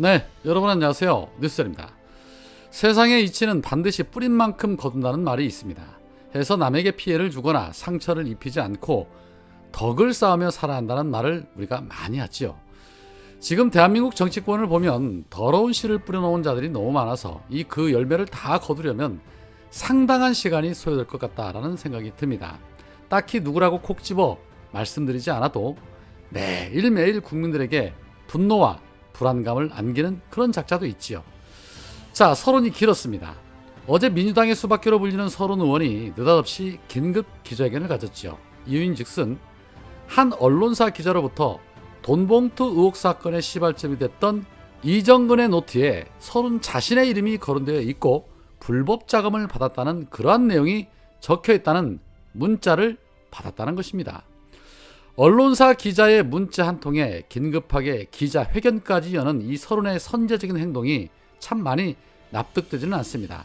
네, 여러분 안녕하세요. 뉴스입니다. 세상의 이치는 반드시 뿌린 만큼 거둔다는 말이 있습니다. 해서 남에게 피해를 주거나 상처를 입히지 않고 덕을 쌓으며 살아야 한다는 말을 우리가 많이 하지요. 지금 대한민국 정치권을 보면 더러운 씨를 뿌려놓은 자들이 너무 많아서 이 그 열매를 다 거두려면 상당한 시간이 소요될 것 같다라는 생각이 듭니다. 딱히 누구라고 콕 집어 말씀드리지 않아도 매일매일 국민들에게 분노와 불안감을 안기는 그런 작자도 있지요. 자, 서론이 길었습니다. 어제 민주당의 수박교로 불리는 서론 의원이 느닷없이 긴급 기자회견을 가졌지요. 이유인 즉슨 한 언론사 기자로부터 돈봉투 의혹 사건의 시발점이 됐던 이정근의 노트에 서른 자신의 이름이 거론되어 있고 불법 자금을 받았다는 그러한 내용이 적혀 있다는 문자를 받았다는 것입니다. 언론사 기자의 문자 한 통에 긴급하게 기자 회견까지 여는 이 서론의 선제적인 행동이 참 많이 납득되지는 않습니다.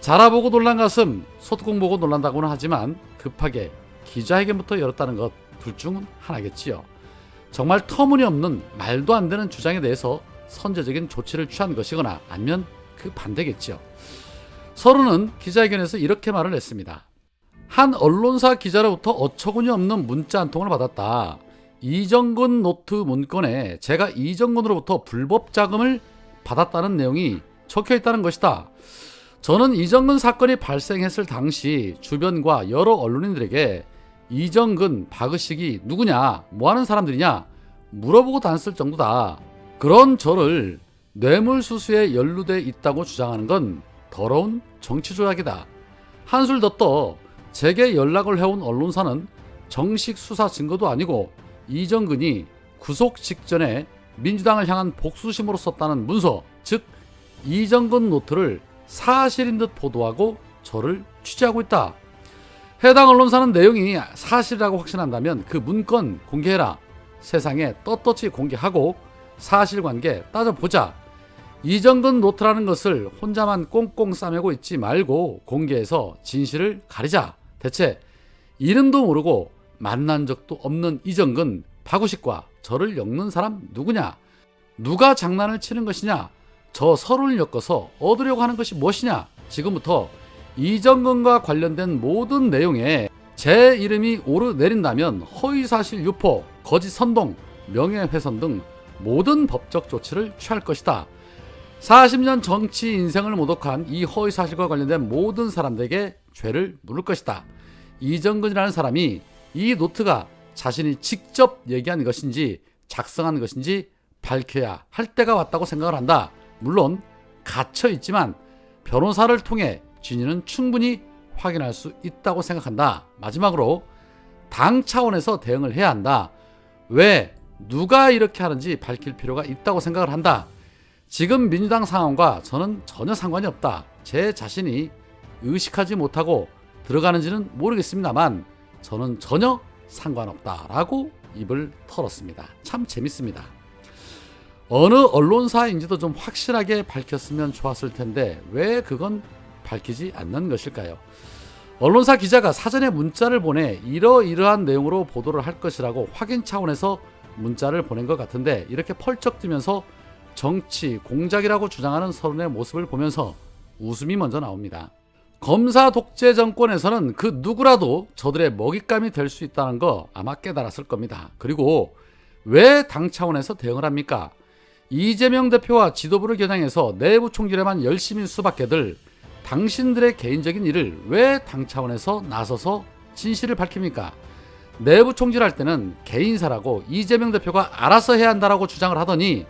자라보고 놀란 가슴, 소뚜껑 보고 놀란다고는 하지만 급하게 기자회견부터 열었다는 것 둘 중 하나겠지요. 정말 터무니없는 말도 안 되는 주장에 대해서 선제적인 조치를 취한 것이거나 아니면 그 반대겠지요. 서른은 기자회견에서 이렇게 말을 했습니다. 한 언론사 기자로부터 어처구니 없는 문자 한 통을 받았다. 이정근 노트 문건에 제가 이정근으로부터 불법 자금을 받았다는 내용이 적혀 있다는 것이다. 저는 이정근 사건이 발생했을 당시 주변과 여러 언론인들에게 이정근, 박의식이 누구냐, 뭐 하는 사람들이냐 물어보고 다녔을 정도다. 그런 저를 뇌물수수에 연루돼 있다고 주장하는 건 더러운 정치 조작이다. 한술 더 떠 제게 연락을 해온 언론사는 정식 수사 증거도 아니고 이정근이 구속 직전에 민주당을 향한 복수심으로 썼다는 문서, 즉 이정근 노트를 사실인 듯 보도하고 저를 취재하고 있다. 해당 언론사는 내용이 사실이라고 확신한다면 그 문건 공개해라. 세상에 떳떳이 공개하고 사실관계 따져보자. 이정근 노트라는 것을 혼자만 꽁꽁 싸매고 있지 말고 공개해서 진실을 가리자. 대체 이름도 모르고 만난 적도 없는 이정근 박우식과 저를 엮는 사람 누구냐? 누가 장난을 치는 것이냐? 저 서로를 엮어서 얻으려고 하는 것이 무엇이냐? 지금부터 이정근과 관련된 모든 내용에 제 이름이 오르내린다면 허위사실 유포, 거짓 선동, 명예훼손 등 모든 법적 조치를 취할 것이다. 40년 정치 인생을 모독한 이 허위사실과 관련된 모든 사람들에게 죄를 물을 것이다. 이정근이라는 사람이 이 노트가 자신이 직접 얘기한 것인지 작성한 것인지 밝혀야 할 때가 왔다고 생각을 한다. 물론 갇혀 있지만 변호사를 통해 진위는 충분히 확인할 수 있다고 생각한다. 마지막으로 당 차원에서 대응을 해야 한다. 왜 누가 이렇게 하는지 밝힐 필요가 있다고 생각을 한다. 지금 민주당 상황과 저는 전혀 상관이 없다. 제 자신이 의식하지 못하고 들어가는지는 모르겠습니다만 저는 전혀 상관없다라고 입을 털었습니다. 참 재밌습니다. 어느 언론사인지도 좀 확실하게 밝혔으면 좋았을 텐데 왜 그건 밝히지 않는 것일까요? 언론사 기자가 사전에 문자를 보내 이러이러한 내용으로 보도를 할 것이라고 확인 차원에서 문자를 보낸 것 같은데 이렇게 펄쩍 뛰면서 정치 공작이라고 주장하는 서론의 모습을 보면서 웃음이 먼저 나옵니다. 검사 독재 정권에서는 그 누구라도 저들의 먹잇감이 될 수 있다는 거 아마 깨달았을 겁니다. 그리고 왜 당 차원에서 대응을 합니까? 이재명 대표와 지도부를 겨냥해서 내부 총질에만 열심인 수밖에들 당신들의 개인적인 일을 왜 당 차원에서 나서서 진실을 밝힙니까? 내부 총질할 때는 개인사라고 이재명 대표가 알아서 해야 한다라고 주장을 하더니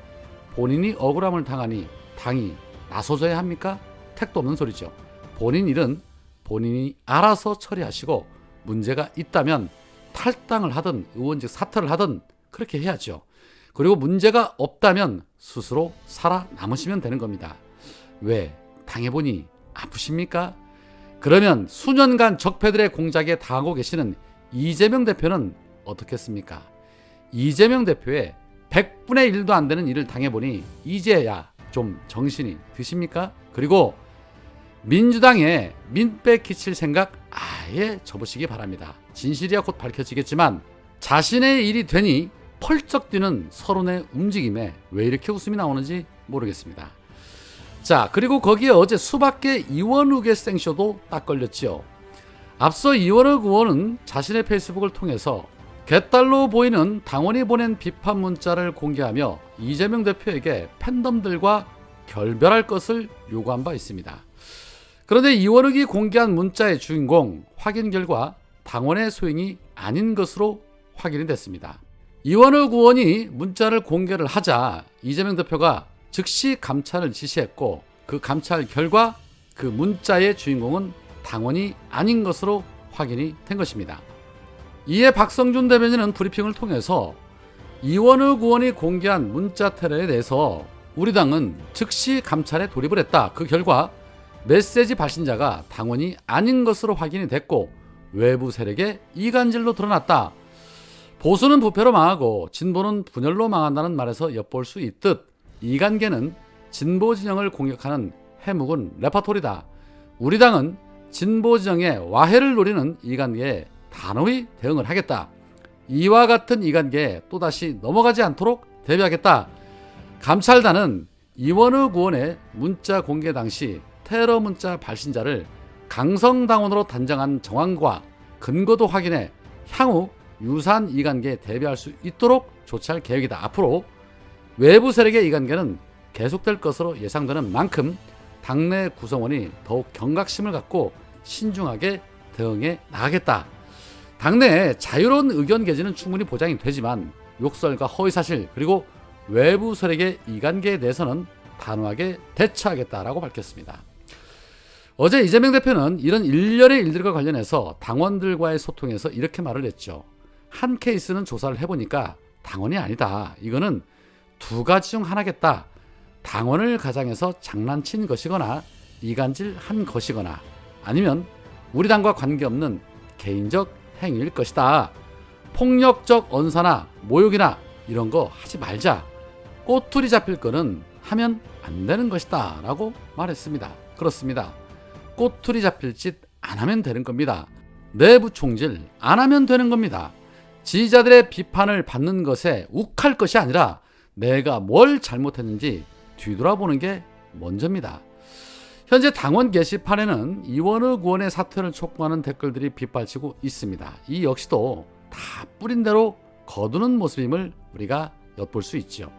본인이 억울함을 당하니 당이 나서줘야 합니까? 택도 없는 소리죠. 본인 일은 본인이 알아서 처리하시고 문제가 있다면 탈당을 하든 의원직 사퇴를 하든 그렇게 해야죠. 그리고 문제가 없다면 스스로 살아남으시면 되는 겁니다. 왜? 당해보니 아프십니까? 그러면 수년간 적폐들의 공작에 당하고 계시는 이재명 대표는 어떻겠습니까? 이재명 대표의 100분의 1도 안 되는 일을 당해보니 이제야 좀 정신이 드십니까? 그리고 민주당에 민폐 끼칠 생각 아예 접으시기 바랍니다. 진실이야 곧 밝혀지겠지만 자신의 일이 되니 펄쩍 뛰는 서론의 움직임에 왜 이렇게 웃음이 나오는지 모르겠습니다. 자, 그리고 거기에 어제 수밖에 이원욱의 생쇼도 딱 걸렸지요. 앞서 이원욱 의원은 자신의 페이스북을 통해서 개딸로 보이는 당원이 보낸 비판 문자를 공개하며 이재명 대표에게 팬덤들과 결별할 것을 요구한 바 있습니다. 그런데 이원욱이 공개한 문자의 주인공 확인 결과 당원의 소행이 아닌 것으로 확인이 됐습니다. 이원욱 의원이 문자를 공개를 하자 이재명 대표가 즉시 감찰을 지시했고 그 감찰 결과 그 문자의 주인공은 당원이 아닌 것으로 확인이 된 것입니다. 이에 박성준 대변인은 브리핑을 통해서 이원욱 의원이 공개한 문자 테러에 대해서 우리 당은 즉시 감찰에 돌입을 했다. 그 결과 메시지 발신자가 당원이 아닌 것으로 확인이 됐고 외부 세력의 이간질로 드러났다. 보수는 부패로 망하고 진보는 분열로 망한다는 말에서 엿볼 수 있듯 이간계는 진보 진영을 공격하는 해묵은 레파토리다. 우리 당은 진보 진영의 와해를 노리는 이간계에 단호히 대응을 하겠다. 이와 같은 이간계에 또다시 넘어가지 않도록 대비하겠다. 감찰단은 이원욱 의원의 문자 공개 당시 테러 문자 발신자를 강성당원으로 단정한 정황과 근거도 확인해 향후 유사한 이관계에 대비할 수 있도록 조치할 계획이다. 앞으로 외부 세력의 이관계는 계속될 것으로 예상되는 만큼 당내 구성원이 더욱 경각심을 갖고 신중하게 대응해 나가겠다. 당내에 자유로운 의견 개진은 충분히 보장이 되지만 욕설과 허위사실 그리고 외부 세력의 이관계에 대해서는 단호하게 대처하겠다라고 밝혔습니다. 어제 이재명 대표는 이런 일련의 일들과 관련해서 당원들과의 소통에서 이렇게 말을 했죠. 한 케이스는 조사를 해보니까 당원이 아니다. 이거는 두 가지 중 하나겠다. 당원을 가장해서 장난친 것이거나 이간질 한 것이거나 아니면 우리 당과 관계없는 개인적 행위일 것이다. 폭력적 언사나 모욕이나 이런 거 하지 말자. 꼬투리 잡힐 거는 하면 안 되는 것이다. 라고 말했습니다. 그렇습니다. 꼬투리 잡힐 짓 안 하면 되는 겁니다. 내부 총질 안 하면 되는 겁니다. 지지자들의 비판을 받는 것에 욱할 것이 아니라 내가 뭘 잘못했는지 뒤돌아보는 게 먼저입니다. 현재 당원 게시판에는 이원욱 의원의 사퇴를 촉구하는 댓글들이 빗발치고 있습니다. 이 역시도 다 뿌린 대로 거두는 모습임을 우리가 엿볼 수 있죠.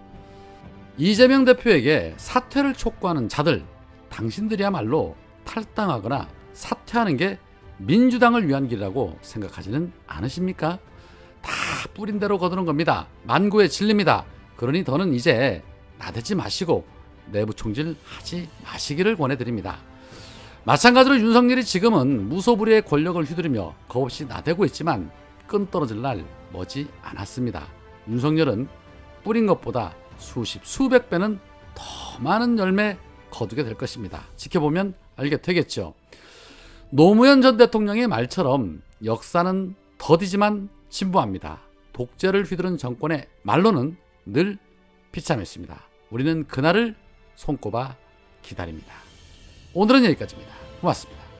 이재명 대표에게 사퇴를 촉구하는 자들, 당신들이야말로 탈당하거나 사퇴하는 게 민주당을 위한 길이라고 생각하지는 않으십니까? 다 뿌린 대로 거두는 겁니다. 만고의 진리입니다. 그러니 더는 이제 나대지 마시고 내부 총질 하지 마시기를 권해드립니다. 마찬가지로 윤석열이 지금은 무소불위의 권력을 휘두르며 겁없이 나대고 있지만 끈 떨어질 날 머지 않았습니다. 윤석열은 뿌린 것보다 수십 수백 배는 더 많은 열매 거두게 될 것입니다. 지켜보면 알게 되겠죠. 노무현 전 대통령의 말처럼 역사는 더디지만 진보합니다. 독재를 휘두른 정권의 말로는 늘 비참했습니다. 우리는 그날을 손꼽아 기다립니다. 오늘은 여기까지입니다. 고맙습니다.